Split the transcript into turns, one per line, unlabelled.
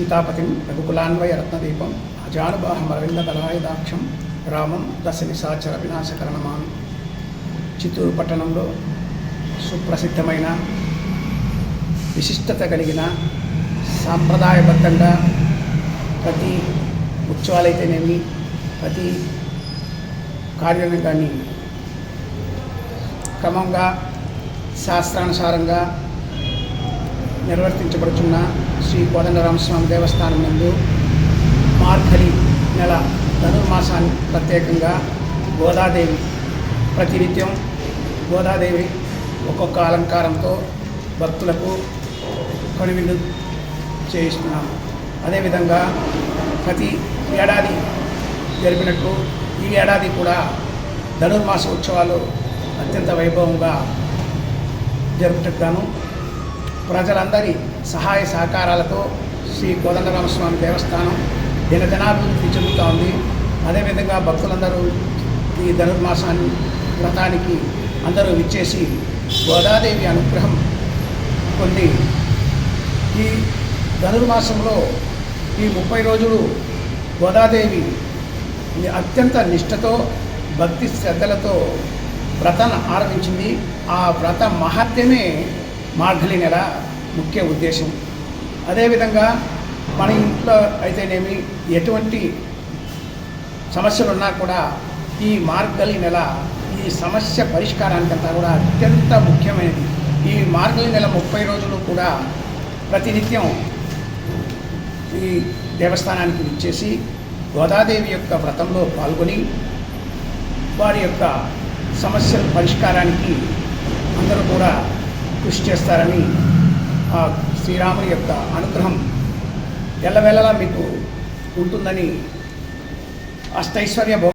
సీతాపతిం రఘుకులాన్వయ రత్నదీపం అజానుబాహమరవింద దళాయుధాక్షం రామం దశ నిశాచర వినాశకరణమామి చిత్తూరు పట్టణంలో సుప్రసిద్ధమైన విశిష్టత కలిగిన సాంప్రదాయబద్ధంగా ప్రతి ఉత్సవాలైతేనేమి ప్రతి కార్యం కానీ క్రమంగా శాస్త్రానుసారంగా నిర్వర్తించబడుచున్న శ్రీ కోదండరామస్వామి దేవస్థానం నందు మార్గలి నెల ధనుర్మాసాన్ని ప్రత్యేకంగా గోదాదేవి ప్రతినిత్యం గోదాదేవి ఒక్కొక్క అలంకారంతో భక్తులకు కనువిందు చేయిస్తున్నాము అదేవిధంగా ప్రతి ఏడాది జరిపినట్టు ఈ ఏడాది కూడా ధనుర్మాస ఉత్సవాలు అత్యంత వైభవంగా జరుపుటకు ప్రజలందరి సహాయ సహకారాలతో శ్రీ కోదండరామస్వామి దేవస్థానం దినదినాభివృద్ధి చెందుతూ ఉంది అదేవిధంగా భక్తులందరూ ఈ ధనుర్మాసాన్ని వ్రతానికి అందరూ విచ్చేసి గోదాదేవి అనుగ్రహం పొంది ఈ ధనుర్మాసంలో ఈ ముప్పై రోజులు గోదాదేవి అత్యంత నిష్ఠతో భక్తి శ్రద్ధలతో వ్రతాన్ని ఆరంభించింది ఆ వ్రత మహత్యమే మార్గలి నెల ముఖ్య ఉద్దేశం. అదేవిధంగా మన ఇంట్లో అయితేనేమి ఎటువంటి సమస్యలు ఉన్నా కూడా ఈ మార్గలి నెల ఈ సమస్య పరిష్కారానికంతా కూడా అత్యంత ముఖ్యమైనది. ఈ మార్గలి నెల ముప్పై రోజులు కూడా ప్రతినిత్యం ఈ దేవస్థానానికి విచ్చేసి గోదాదేవి యొక్క వ్రతంలో పాల్గొని వారి యొక్క సమస్యల పరిష్కారానికి అందరూ కూడా కృషి చేస్తారని ఆ శ్రీరాముని యొక్క అనుగ్రహం ఎల్లవేళలా మీకు ఉంటుందని అష్టైశ్వర్య భో